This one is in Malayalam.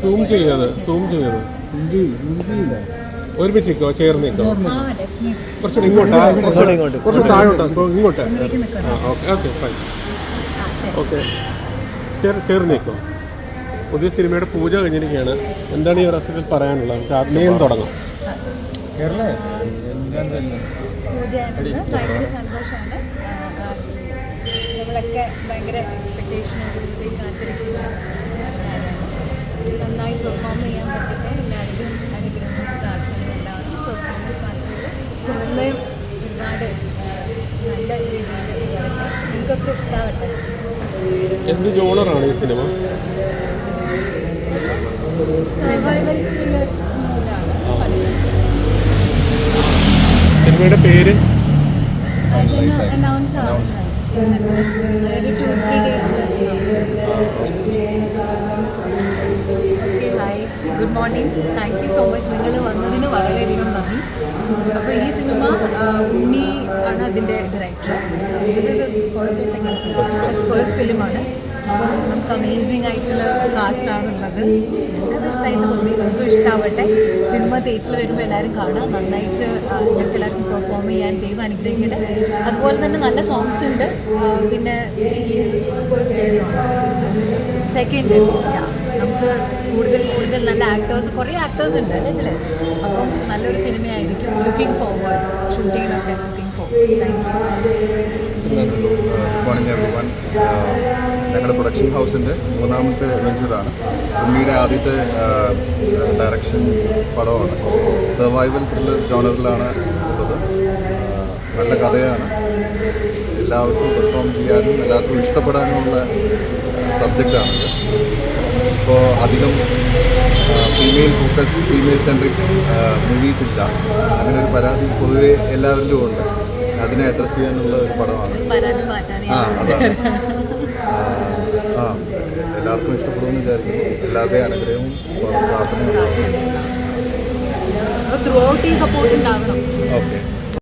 സൂം ചെയ്യത് സൂം ചെയ്യത് ഒരുമിച്ച് നിൽക്കോ ചേർന്ന് നിൽക്കോ കുറച്ചുകൂടി ഇങ്ങോട്ടാ കുറച്ചുകൂടി ഇങ്ങോട്ട്. കുറച്ച് താഴോട്ടാ ഇപ്പൊ ഇങ്ങോട്ട്. ആ ഓക്കെ ഓക്കെ ഫൈൻ ഓക്കെ. ചേർ ചേർന്ന് നിൽക്കോ പുതിയ സിനിമയുടെ പൂജ കഴിഞ്ഞിരിക്കുകയാണ്. എന്താണ് ഈ അവസരത്തിൽ പറയാനുള്ളത്? നമുക്ക് ആത്മീയം തുടങ്ങാം ഭയങ്കര സന്തോഷമാണ്. നമ്മളൊക്കെ ഭയങ്കര എക്സ്പെക്റ്റേഷനോടുകൂടി കാത്തിരിക്കുന്ന കാര്യമാണ് നന്നായി പെർഫോം ചെയ്യാൻ പറ്റട്ടെ എല്ലാവരും അനുഗ്രഹം പ്രാർത്ഥന ഉണ്ടാകും പെർഫോമൻസ് മാത്രമല്ല സിനിമയും ഒരുപാട് നല്ല രീതിയിൽ നിങ്ങൾക്കൊക്കെ ഇഷ്ടമാവട്ടെ എന്ത് ജോണറാണ് ഈ സിനിമ? സർവൈവൽ ത്രില്ലർ സിനിമയുടെ പേര്? അനൗൺസ് ആവുന്നുണ്ട് okay hi good morning thank you so much നിങ്ങൾ വന്നതിന് വളരെയധികം നന്ദി. അപ്പോൾ ഈ സിനിമ ഉണ്ണി ആണ് അതിന്റെ director this is first first ഫിലിമാണ് അപ്പം നമുക്ക് അമേസിങ് ആയിട്ടുള്ള കാസ്റ്റാണ് ഉള്ളത് ഞങ്ങൾക്കത് ഇഷ്ടമായിട്ട് തോന്നി. നമുക്കും ഇഷ്ടമാവട്ടെ സിനിമ തിയേറ്ററിൽ വരുമ്പോൾ എല്ലാവരും കാണുക. നന്നായിട്ട് ഞങ്ങൾക്ക് എല്ലാവർക്കും പെർഫോം ചെയ്യാൻ ദൈവം അനുഗ്രഹിക്കട്ടെ. അതുപോലെ തന്നെ നല്ല സോങ്സ് ഉണ്ട്. പിന്നെ സെക്കൻഡ് നമുക്ക് കൂടുതൽ കൂടുതൽ നല്ല ആക്ടേഴ്സ് കുറേ ആക്ടേഴ്സ് ഉണ്ട്. അല്ലേ? ഇതിൽ അപ്പം നല്ലൊരു സിനിമയായിരിക്കും ലുക്കിംഗ് ഫോർവേഡ് ഷൂട്ടിങ്ങിനൊക്കെ വൺ ഞങ്ങളുടെ പ്രൊഡക്ഷൻ ഹൗസിന്റെ മൂന്നാമത്തെ വെഞ്ചറാണ് ഉണ്ണിയുടെ ആദ്യത്തെ ഡയറക്ഷൻ പടമാണ്. സർവൈവൽ ത്രില്ലർ ജോണറിലാണ് ഉള്ളത്. നല്ല കഥയാണ്. എല്ലാവർക്കും പെർഫോം ചെയ്യാനും എല്ലാവർക്കും ഇഷ്ടപ്പെടാനുമുള്ള സബ്ജക്റ്റാണിത് ഇപ്പോൾ അധികം female focused female centric movies ഇല്ല. അങ്ങനെ ഒരു പരാതി പൊതുവേ എല്ലാവരിലും ഉണ്ട്. അതിനെ അഡ്രസ് ചെയ്യാനുള്ള ഒരു പടമാണ്. ആ അതാണ്. ആ, എല്ലാവർക്കും ഇഷ്ടപ്പെടുമെന്ന് വിചാരിക്കുന്നു. എല്ലാവരുടെയും അനുഗ്രഹവും പ്രാർത്ഥനയും ഓക്കെ.